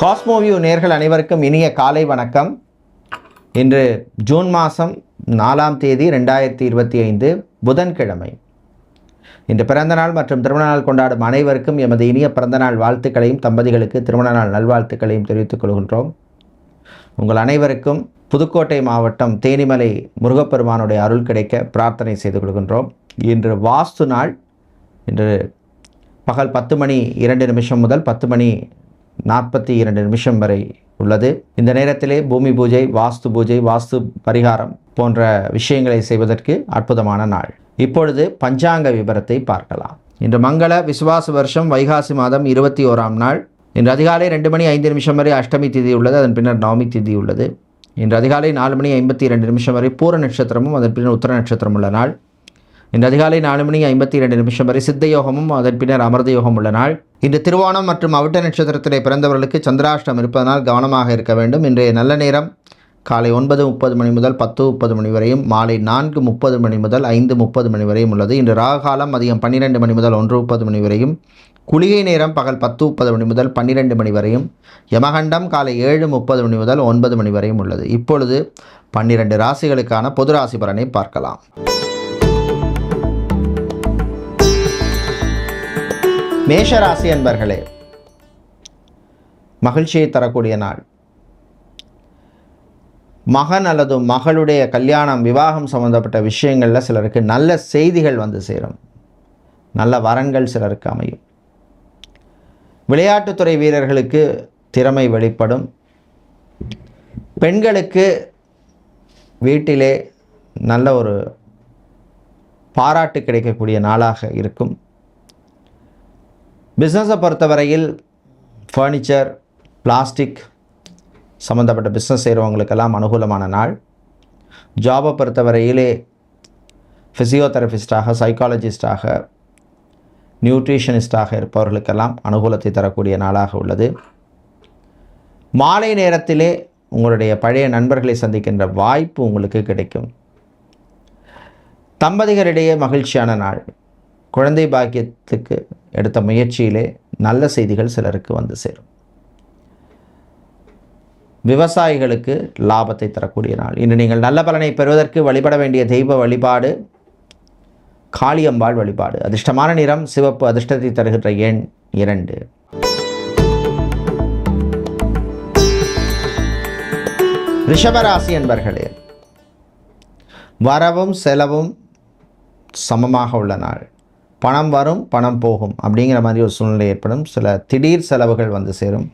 Cosmoview நேர்கள் அனைவருக்கும் இனிய காலை வணக்கம். இன்று ஜூன் மாதம் நாலாம் தேதி ரெண்டாயிரத்தி இருபத்தி ஐந்து புதன்கிழமை. இன்று பிறந்தநாள் மற்றும் திருமணநாள் கொண்டாடும் அனைவருக்கும் எமது இனிய பிறந்தநாள் வாழ்த்துக்களையும் தம்பதிகளுக்கு திருமண நாள் நல்வாழ்த்துக்களையும் தெரிவித்துக் கொள்கின்றோம். உங்கள் அனைவருக்கும் புதுக்கோட்டை மாவட்டம் தேனிமலை முருகப்பெருமானுடைய அருள் கிடைக்க பிரார்த்தனை செய்து கொள்கின்றோம். இன்று வாஸ்து நாள். இன்று பகல் பத்து மணி இரண்டு நிமிஷம் முதல் பத்து மணி நாற்பத்தி இரண்டு நிமிஷம் வரை உள்ளது. இந்த நேரத்திலே பூமி பூஜை வாஸ்து பூஜை வாஸ்து பரிகாரம் போன்ற விஷயங்களை செய்வதற்கு அற்புதமான நாள். இப்பொழுது பஞ்சாங்க விவரத்தை பார்க்கலாம். இன்று மங்கள விசுவாச வருஷம் வைகாசி மாதம் இருபத்தி ஓராம் நாள். இன்று அதிகாலை ரெண்டு மணி ஐந்து நிமிஷம் வரை அஷ்டமி திதி உள்ளது அதன் பின்னர் நவமி திதி உள்ளது. இன்று அதிகாலை நாலு மணி ஐம்பத்தி இரண்டு நிமிஷம் வரை பூர நட்சத்திரமும் அதன் பின்னர் உத்தர நட்சத்திரம் உள்ள நாள். இன்று அதிகாலை நாலு மணி ஐம்பத்தி இரண்டு நிமிஷம் வரை சித்த யோகமும் அதன் பின்னர் அமிர்த யோகம் உள்ள நாள். இன்று திருவோணம் மற்றும் அவிட்ட நட்சத்திரத்திலே பிறந்தவர்களுக்கு சந்திராஷ்டம் இருப்பதனால் கவனமாக இருக்க வேண்டும். இன்றைய நல்ல நேரம் காலை ஒன்பது முப்பது மணி முதல் பத்து முப்பது மணி வரையும் மாலை நான்கு முப்பது மணி முதல் ஐந்து முப்பது மணி வரையும் உள்ளது. இன்று ராகாலம் மதியம் பன்னிரெண்டு மணி முதல் ஒன்று முப்பது மணி வரையும் குளிகை நேரம் பகல் பத்து முப்பது மணி முதல் பன்னிரெண்டு மணி வரையும் யமகண்டம் காலை ஏழு முப்பது மணி முதல் ஒன்பது மணி வரையும் உள்ளது. இப்பொழுது பன்னிரண்டு ராசிகளுக்கான பொது ராசி பலனை பார்க்கலாம். மேஷராசி அன்பர்களே மகிழ்ச்சியை தரக்கூடிய நாள். மகன் அல்லது மகளுடைய கல்யாணம் விவாகம் சம்பந்தப்பட்ட விஷயங்களில் சிலருக்கு நல்ல செய்திகள் வந்து சேரும். நல்ல வரன்கள் சிலருக்கு அமையும். விளையாட்டுத்துறை வீரர்களுக்கு திறமை வெளிப்படும். பெண்களுக்கு வீட்டிலே நல்ல ஒரு பாராட்டு கிடைக்கக்கூடிய நாளாக இருக்கும். பிஸ்னஸை பொறுத்தவரையில் ஃபர்னிச்சர் பிளாஸ்டிக் சம்மந்தப்பட்ட பிஸ்னஸ் செய்கிறவங்களுக்கெல்லாம் அனுகூலமான நாள். ஜாபை பொறுத்தவரையிலே ஃபிசியோதெரபிஸ்டாக சைக்காலஜிஸ்டாக நியூட்ரிஷனிஸ்டாக இருப்பவர்களுக்கெல்லாம் அனுகூலத்தை தரக்கூடிய நாளாக உள்ளது. மாலை நேரத்திலே உங்களுடைய பழைய நண்பர்களை சந்திக்கின்ற வாய்ப்பு உங்களுக்கு கிடைக்கும். தம்பதிகளிடையே மகிழ்ச்சியான நாள். குழந்தை பாக்கியத்துக்கு எடுத்த முயற்சியிலே நல்ல செய்திகள் சிலருக்கு வந்து சேரும். விவசாயிகளுக்கு லாபத்தை தரக்கூடிய நாள். இன்று நீங்கள் நல்ல பலனை பெறுவதற்கு வழிபட வேண்டிய தெய்வ வழிபாடு காளியம்பாள் வழிபாடு. அதிர்ஷ்டமான நிறம் சிவப்பு அதிர்ஷ்டத்தை தருகின்ற எண் இரண்டு. ரிஷபராசி என்பர்களே வரவும் செலவும் சமமாக உள்ள நாள். பணம் வரும் பணம் போகும் அப்படிங்கிற மாதிரி ஒரு சூழ்நிலை ஏற்படும். சில திடீர் செலவுகள் வந்து சேரும்.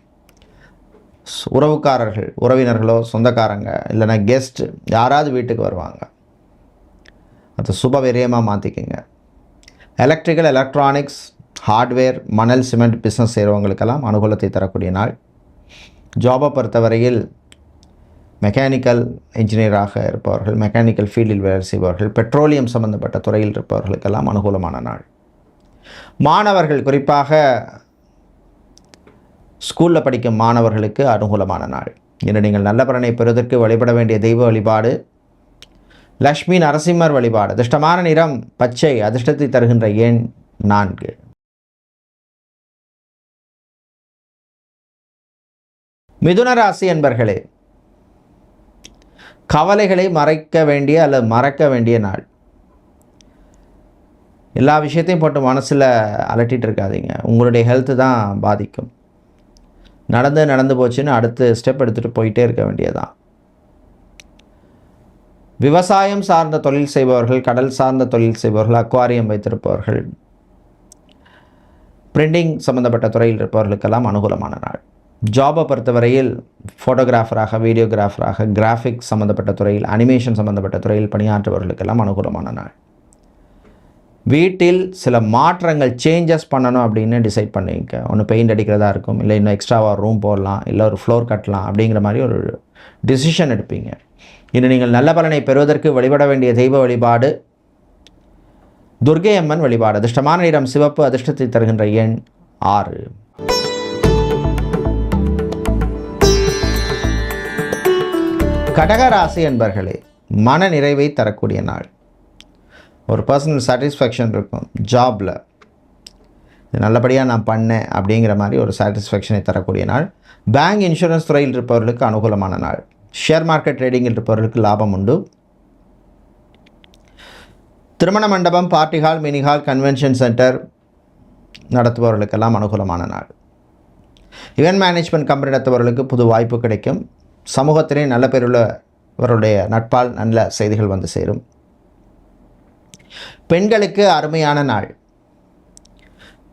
உறவுக்காரர்கள் உறவினர்களோ சொந்தக்காரங்க இல்லைன்னா கெஸ்ட் யாராவது வீட்டுக்கு வருவாங்க. அதை சுப விரயமாக மாற்றிக்கோங்க எலக்ட்ரிக்கல் எலக்ட்ரானிக்ஸ் ஹார்ட்வேர் மணல் சிமெண்ட் பிஸ்னஸ் செய்கிறவங்களுக்கெல்லாம் அனுகூலத்தை தரக்கூடிய நாள். ஜாபை பொறுத்தவரையில் மெக்கானிக்கல் இன்ஜினியராக இருப்பவர்கள் மெக்கானிக்கல் ஃபீல்டில் வேலை செய்பவர்கள் பெட்ரோலியம் சம்பந்தப்பட்ட துறையில் இருப்பவர்களுக்கெல்லாம் அனுகூலமான நாள். மாணவர்கள் குறிப்பாக ஸ்கூலில் படிக்கும் மாணவர்களுக்கு அனுகூலமான நாள். இன்று நீங்கள் நல்ல பலனை பெறுவதற்கு வழிபட வேண்டிய தெய்வ வழிபாடு லக்ஷ்மி நரசிம்மர் வழிபாடு அதிர்ஷ்டமான நிறம் பச்சை அதிர்ஷ்டத்தை தருகின்ற எண் நான்கு. மிதுன ராசி என்பர்களே கவலைகளை மறைக்க வேண்டிய அல்லது மறக்க வேண்டிய நாள். எல்லா விஷயத்தையும் போட்டு மனசில் அலட்டிகிட்டு இருக்காதீங்க. உங்களுடைய ஹெல்த்து தான் பாதிக்கும். நடந்து நடந்து போச்சுன்னு அடுத்து ஸ்டெப் எடுத்துகிட்டு போயிட்டே இருக்க வேண்டியதான் விவசாயம் சார்ந்த தொழில் செய்பவர்கள் கடல் சார்ந்த தொழில் செய்பவர்கள் அக்வாரியம் வைத்திருப்பவர்கள் பிரிண்டிங் சம்மந்தப்பட்ட துறையில் இருப்பவர்களுக்கெல்லாம் அனுகூலமான நாள். ஜாபை பொறுத்தவரையில் ஃபோட்டோகிராஃபராக வீடியோகிராஃபராக கிராஃபிக்ஸ் சம்மந்தப்பட்ட துறையில் அனிமேஷன் சம்மந்தப்பட்ட துறையில் பணியாற்றுபவர்களுக்கெல்லாம் அனுகூலமான நாள். வீட்டில் சில மாற்றங்கள் சேஞ்சஸ் பண்ணணும் அப்படின்னு டிசைட் பண்ணிக்க. ஒன்று பெயிண்ட் அடிக்கிறதா இருக்கும் இல்லை இன்னும் எக்ஸ்ட்ராவாக ரூம் போடலாம் இல்லை ஒரு ஃப்ளோர் கட்டலாம் அப்படிங்கிற மாதிரி ஒரு டிசிஷன் எடுப்பீங்க. இன்று நீங்கள் நல்ல பலனை பெறுவதற்கு வழிபட வேண்டிய தெய்வ வழிபாடு துர்கை அம்மன் வழிபாடு. அதிர்ஷ்டமான நிறம் சிவப்பு அதிர்ஷ்டத்தை தருகின்ற எண் ஆறு. கடகராசி என்பர்களே மன நிறைவை தரக்கூடிய நாள். ஒரு பர்சனல் சாட்டிஸ்ஃபேக்ஷன் இருக்கும். ஜாபில் நல்லபடியாக நான் பண்ணேன் அப்படிங்கிற மாதிரி ஒரு சாட்டிஸ்ஃபேக்ஷனை தரக்கூடிய நாள். பேங்க் இன்சூரன்ஸ் துறையில் இருப்பவர்களுக்கு அனுகூலமான நாள். ஷேர் மார்க்கெட் ட்ரேடிங்கில் இருப்பவர்களுக்கு லாபம் உண்டு. திருமண மண்டபம் party hall mini hall convention centre நடத்துபவர்களுக்கெல்லாம் அனுகூலமான நாள். இவென்ட் மேனேஜ்மெண்ட் கம்பெனி நடத்துபவர்களுக்கு புது வாய்ப்பு கிடைக்கும். சமூகத்திலே நல்ல பேருள்ளவருடைய நட்பால் நல்ல செய்திகள் வந்து சேரும். பெண்களுக்கு அருமையான நாள்.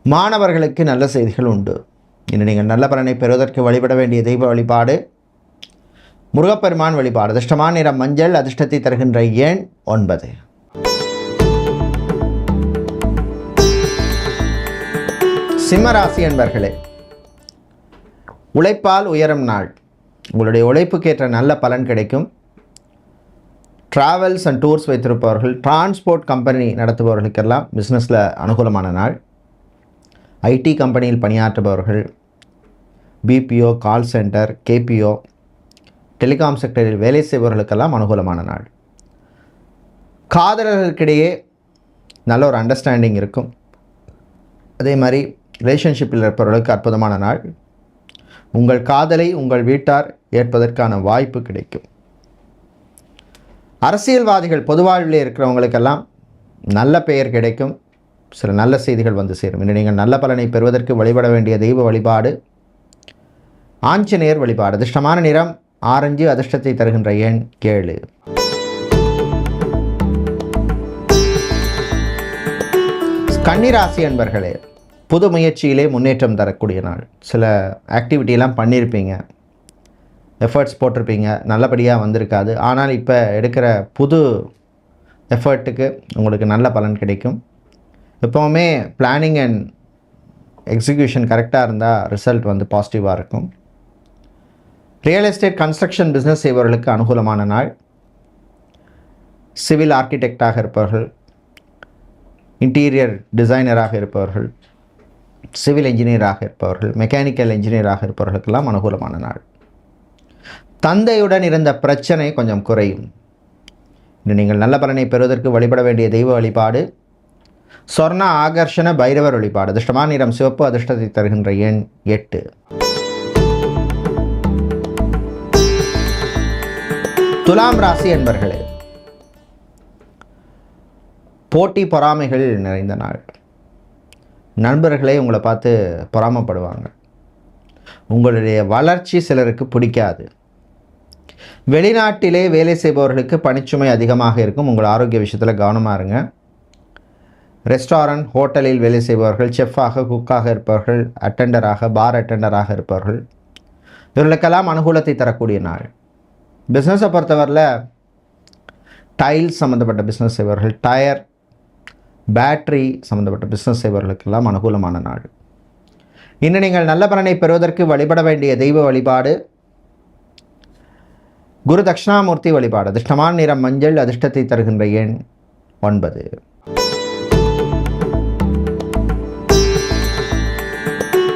மாணவர்களுக்கு நல்ல செய்திகள் உண்டு. இன்று நீங்கள் நல்ல பலனை பெறுவதற்கு வழிபட வேண்டிய தெய்வ வழிபாடு முருகப்பெருமான் வழிபாடு. அதிர்ஷ்டமான நிறம் மஞ்சள் அதிர்ஷ்டத்தை தருகின்ற எண் ஒன்பது. சிம்மராசி என்பர்களே உழைப்பால் உயரும் நாள். உங்களுடைய உழைப்புக்கேற்ற நல்ல பலன் கிடைக்கும். ட்ராவல்ஸ் அண்ட் டூர்ஸ் வைத்திருப்பவர்கள் டிரான்ஸ்போர்ட் கம்பெனி நடத்துபவர்களுக்கெல்லாம் பிஸ்னஸில் அனுகூலமான நாள். ஐடி கம்பெனியில் பணியாற்றுபவர்கள் BPO call centre KPO telecom செக்டரில் வேலை செய்பவர்களுக்கெல்லாம் அனுகூலமான நாள். காதலர்களுக்கிடையே நல்ல ஒரு அண்டர்ஸ்டாண்டிங் இருக்கும். அதே மாதிரி ரிலேஷன்ஷிப்பில் இருப்பவர்களுக்கு அற்புதமான நாள். உங்கள் காதலை உங்கள் வீட்டார் ஏற்பதற்கான வாய்ப்பு கிடைக்கும். அரசியல்வாதிகள் பொதுவாழ்வில் இருக்கிறவங்களுக்கெல்லாம் நல்ல பெயர் கிடைக்கும். சில நல்ல செய்திகள் வந்து சேரும். இன்று நீங்கள் நல்ல பலனை பெறுவதற்கு வழிபட வேண்டிய தெய்வ வழிபாடு ஆஞ்சநேயர் வழிபாடு. அதிர்ஷ்டமான நிறம் ஆரஞ்சு அதிர்ஷ்டத்தை தருகின்ற எண் ஏழு கன்னிராசி அன்பர்களே புது முயற்சியிலே முன்னேற்றம் தரக்கூடிய நாள். சில ஆக்டிவிட்டியெல்லாம் பண்ணியிருப்பீங்க. எஃபர்ட்ஸ் போட்டிருப்பீங்க. நல்லபடியாக வந்திருக்காது. ஆனால் இப்போ எடுக்கிற புது எஃபர்ட்டுக்கு உங்களுக்கு நல்ல பலன் கிடைக்கும். எப்போவுமே பிளானிங் அண்ட் எக்ஸிக்யூஷன் கரெக்டாக இருந்தால் ரிசல்ட் வந்து பாசிட்டிவாக இருக்கும். ரியல் எஸ்டேட் கன்ஸ்ட்ரக்ஷன் பிஸ்னஸ் செய்பவர்களுக்கு அனுகூலமான நாள். சிவில் ஆர்கிடெக்டாக இருப்பவர்கள். இன்டீரியர் டிசைனராக இருப்பவர்கள். சிவில் இன்ஜினியராக இருப்பவர்கள். மெக்கானிக்கல் இன்ஜினியராக இருப்பவர்களுக்கெல்லாம் அனுகூலமான நாள். தந்தையுடன் இருந்த பிரச்சனை கொஞ்சம் குறையும். இன்று நீங்கள் நல்ல பலனை பெறுவதற்கு வழிபட வேண்டிய தெய்வ வழிபாடு சொர்ண ஆகர்ஷண பைரவர் வழிபாடு அதிர்ஷ்டமான நிறம் சிவப்பு அதிர்ஷ்டத்தை தருகின்ற எண் எட்டு. துலாம் ராசி என்பர்களே போட்டி பொறாமைகள் நிறைந்த நாள். நண்பர்களே உங்களை பார்த்து பொறாமப்படுவாங்க. உங்களுடைய வளர்ச்சி சிலருக்கு பிடிக்காது. வெளிநாட்டிலே வேலை செய்பவர்களுக்கு பணிச்சுமை அதிகமாக இருக்கும். உங்கள் ஆரோக்கிய விஷயத்தில் கவனமாக இருங்க. ரெஸ்டாரண்ட் ஹோட்டலில் வேலை செய்பவர்கள் செஃப்பாக குக்காக இருப்பவர்கள் அட்டெண்டராக பார் அட்டெண்டராக இருப்பவர்கள் இவர்களுக்கெல்லாம் அனுகூலத்தை தரக்கூடிய நாள். பிஸ்னஸை பொறுத்தவரையில் டைல்ஸ் சம்மந்தப்பட்ட பிஸ்னஸ் செய்பவர்கள் டயர் பேட்ரி சம்மந்தப்பட்ட பிஸ்னஸ் செய்பவர்களுக்கெல்லாம் அனுகூலமான நாள். இன்னும் நீங்கள் நல்ல பலனை பெறுவதற்கு வழிபட வேண்டிய தெய்வ வழிபாடு குரு தட்சிணாமூர்த்தி வழிபாடு அதிர்ஷ்டமான நிறம் மஞ்சள் அதிர்ஷ்டத்தை தருகின்ற எண் ஒன்பது.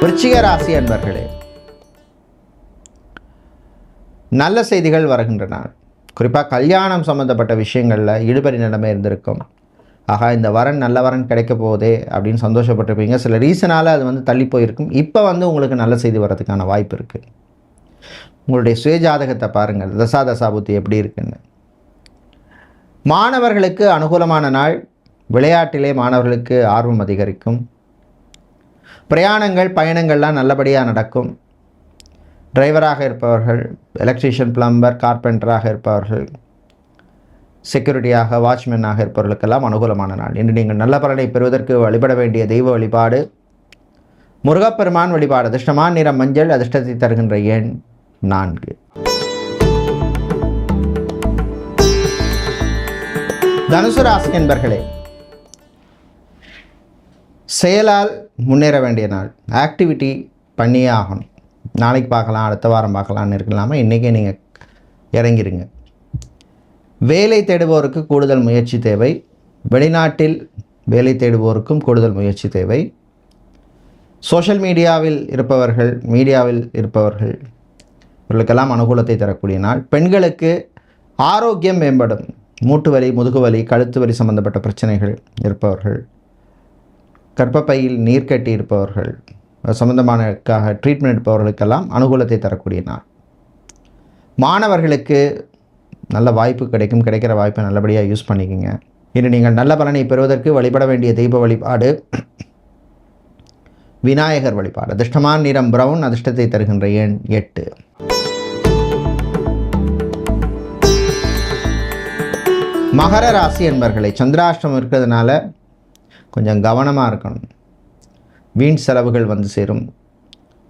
விருச்சிக ராசி அன்பர்களே நல்ல செய்திகள் வருகின்றன. குறிப்பாக கல்யாணம் சம்மந்தப்பட்ட விஷயங்களில் இழுபறி நிலைமை இருந்திருக்கும். ஆகா இந்த வரன் நல்ல வரன் கிடைக்க போதே அப்படின்னு சந்தோஷப்பட்டிருப்பீங்க. சில ரீசனால் அது வந்து தள்ளி போயிருக்கும். இப்போ வந்து உங்களுக்கு நல்ல செய்தி வர்றதுக்கான வாய்ப்பு இருக்குது உங்களுடைய சுயஜாதகத்தை பாருங்கள். தசா தசாபுத்தி எப்படி இருக்குன்னு. மாணவர்களுக்கு அனுகூலமான நாள். விளையாட்டிலே மாணவர்களுக்கு ஆர்வம் அதிகரிக்கும். பிரயாணங்கள் பயணங்கள்லாம் நல்லபடியாக நடக்கும். டிரைவராக இருப்பவர்கள் எலக்ட்ரீஷியன் பிளம்பர் கார்பெண்டராக இருப்பவர்கள் செக்யூரிட்டியாக வாட்ச்மேனாக இருப்பவர்களுக்கெல்லாம் அனுகூலமான நாள். இன்று நீங்கள் நல்ல பலனை பெறுவதற்கு வழிபட வேண்டிய தெய்வ வழிபாடு. முருகப்பெருமான் வழிபாடு. அதிர்ஷ்டமான நிறம் மஞ்சள் அதிர்ஷ்டத்தை தருகின்ற எண். நான்கு. தனுசு ராசி என்பர்களே செயலால் முன்னேற வேண்டிய நாள். ஆக்டிவிட்டி பண்ணியே ஆகணும். நாளைக்கு பார்க்கலாம் அடுத்த வாரம் பார்க்கலான்னு இருக்கலாமல் இன்றைக்கே நீங்கள் இறங்கிருங்க. வேலை தேடுபவருக்கு கூடுதல் முயற்சி தேவை. வெளிநாட்டில் வேலை தேடுபவருக்கும் கூடுதல் முயற்சி தேவை. சோஷியல் மீடியாவில் இருப்பவர்கள் மீடியாவில் இருப்பவர்கள் இவர்களுக்கெல்லாம் அனுகூலத்தை தரக்கூடிய நாள் பெண்களுக்கு ஆரோக்கியம் மேம்படும். மூட்டு வலி முதுகு வலி கழுத்து வலி சம்பந்தப்பட்ட பிரச்சனைகள் இருப்பவர்கள். கர்ப்பப்பையில் நீர் கட்டி இருப்பவர்கள். சம்பந்தமானக்காக ட்ரீட்மெண்ட் எடுப்பவர்களுக்கெல்லாம் அனுகூலத்தை தரக்கூடிய நாள் மாணவர்களுக்கு நல்ல வாய்ப்பு கிடைக்கும். கிடைக்கிற வாய்ப்பை நல்லபடியாக யூஸ் பண்ணிக்கோங்க. இன்று நீங்கள் நல்ல பலனை பெறுவதற்கு வழிபட வேண்டிய தெய்வ வழிபாடு விநாயகர் வழிபாடு. அதிர்ஷ்டமான நிறம் பிரவுன் அதிர்ஷ்டத்தை தருகின்ற எண் எட்டு. மகர ராசி என்பர்களை சந்திராஷ்டம் இருக்கிறதுனால கொஞ்சம் கவனமாக இருக்கணும். வீண் செலவுகள் வந்து சேரும்.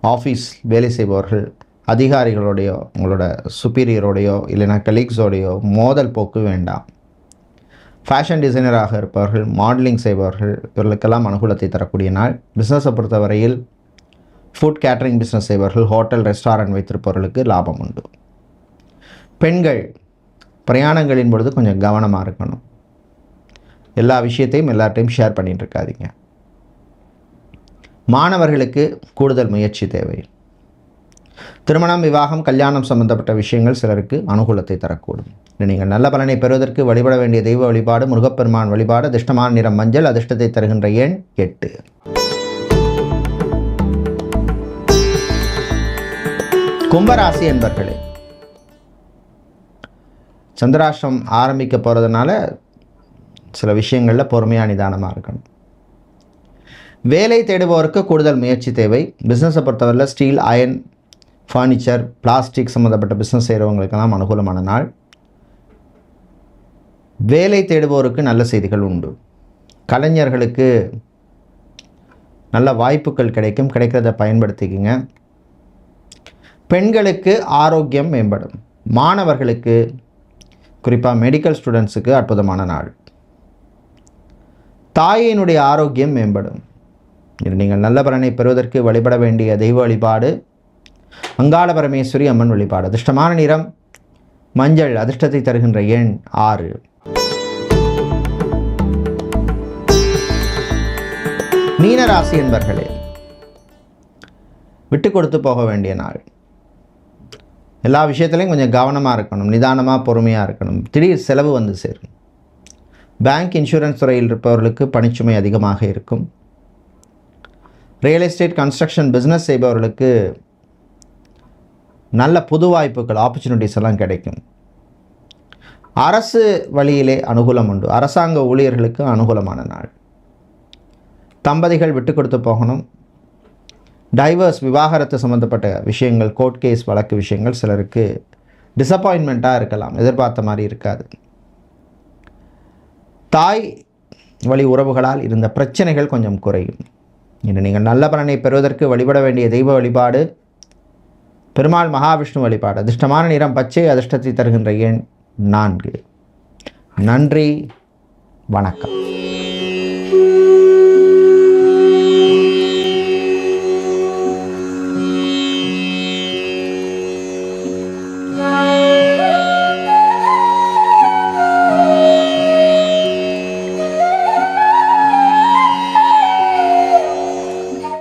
ஆஃபீஸ் வேலை செய்பவர்கள் அதிகாரிகளோடையோ உங்களோட சுப்பீரியரோடையோ இல்லைனா கலீக்ஸோடையோ மோதல் போக்கு வேண்டாம். ஃபேஷன் டிசைனராக இருப்பவர்கள் மாடலிங் செய்பவர்கள் இவர்களுக்கெல்லாம் அனுகூலத்தை தரக்கூடிய நாள். பிஸ்னஸை பொறுத்தவரையில் ஃபுட் கேட்டரிங் பிஸ்னஸ் செய்பவர்கள் ஹோட்டல் ரெஸ்டாரண்ட் வைத்திருப்பவர்களுக்கு லாபம் உண்டு. பெண்கள் பிரயாணங்களின் பொழுது கொஞ்சம் கவனமாக இருக்கணும். எல்லா விஷயத்தையும் எல்லார்ட்டையும் ஷேர் பண்ணிகிட்டு இருக்காதிங்க. மாணவர்களுக்கு கூடுதல் முயற்சி தேவை திருமணம் விவாகம் கல்யாணம் சம்பந்தப்பட்ட விஷயங்கள் சிலருக்கு அனுகூலத்தை தரக்கூடும். நீங்கள் நல்ல பலனை பெறுவதற்கு வழிபட வேண்டிய தெய்வ வழிபாடு முருகப்பெருமான் வழிபாடு அதிர்ஷ்டமான நிறம் மஞ்சள் அதிர்ஷ்டத்தை தருகின்ற எண் எட்டு. கும்பராசி என்பர்களே சந்திராஷ்டிரம் ஆரம்பிக்க போகிறதுனால சில விஷயங்களில் பொறுமையாக நிதானமாக இருக்கணும். வேலை தேடுபவருக்கு கூடுதல் முயற்சி தேவை. பிஸ்னஸை பொறுத்தவரையில் ஸ்டீல் அயன் ஃபர்னிச்சர் பிளாஸ்டிக் சம்மந்தப்பட்ட பிஸ்னஸ் செய்கிறவங்களுக்கெல்லாம் அனுகூலமான நாள். வேலை தேடுபவருக்கு நல்ல செய்திகள் உண்டு. கலைஞர்களுக்கு நல்ல வாய்ப்புகள் கிடைக்கும். கிடைக்கிறத பயன்படுத்திக்கங்க. பெண்களுக்கு ஆரோக்கியம் மேம்படும். மாணவர்களுக்கு குறிப்பாக மெடிக்கல் ஸ்டூடெண்ட்ஸுக்கு அற்புதமான நாள். தாயினுடைய ஆரோக்கியம் மேம்படும். இது நீங்கள் நல்ல பலனை பெறுவதற்கு வழிபட வேண்டிய தெய்வ வழிபாடு. அங்காள பரமேஸ்வரி அம்மன் வழிபாடு. அதிர்ஷ்டமான நிறம் மஞ்சள் அதிர்ஷ்டத்தை தருகின்ற எண் ஆறு. மீனராசி என்பர்களே விட்டு கொடுத்து போக வேண்டிய நாள். எல்லா விஷயத்துலையும் கொஞ்சம் கவனமாக இருக்கணும் நிதானமாக பொறுமையாக இருக்கணும். திடீர் செலவு வந்து சேரும். பேங்க் இன்சூரன்ஸ் துறையில் இருப்பவர்களுக்கு பணிச்சுமை அதிகமாக இருக்கும். ரியல் எஸ்டேட் கன்ஸ்ட்ரக்ஷன் பிஸ்னஸ் செய்பவர்களுக்கு நல்ல புது வாய்ப்புகள் ஆப்பர்ச்சுனிட்டிஸ் எல்லாம் கிடைக்கும். அரசு வழியிலே அனுகூலம் உண்டு. அரசாங்க ஊழியர்களுக்கு அனுகூலமான நாள். தம்பதிகள் விட்டு கொடுத்து போகணும். டைவர்ஸ் விவாகரத்து சம்மந்தப்பட்ட விஷயங்கள் கோர்ட் கேஸ் வழக்கு விஷயங்கள் சிலருக்கு டிசப்பாயின்மெண்ட்டாக இருக்கலாம். எதிர்பார்த்த மாதிரி இருக்காது. தாய் வழி உறவுகளால் இருந்த பிரச்சனைகள் கொஞ்சம் குறையும். இன்று நீங்கள் நல்ல பலனை பெறுவதற்கு வழிபட வேண்டிய தெய்வ வழிபாடு பெருமாள் மகாவிஷ்ணு வழிபாடு. அதிர்ஷ்டமான நிறம் பச்சை அதிர்ஷ்டத்தை தருகின்ற எண் நான்கு. நன்றி வணக்கம்.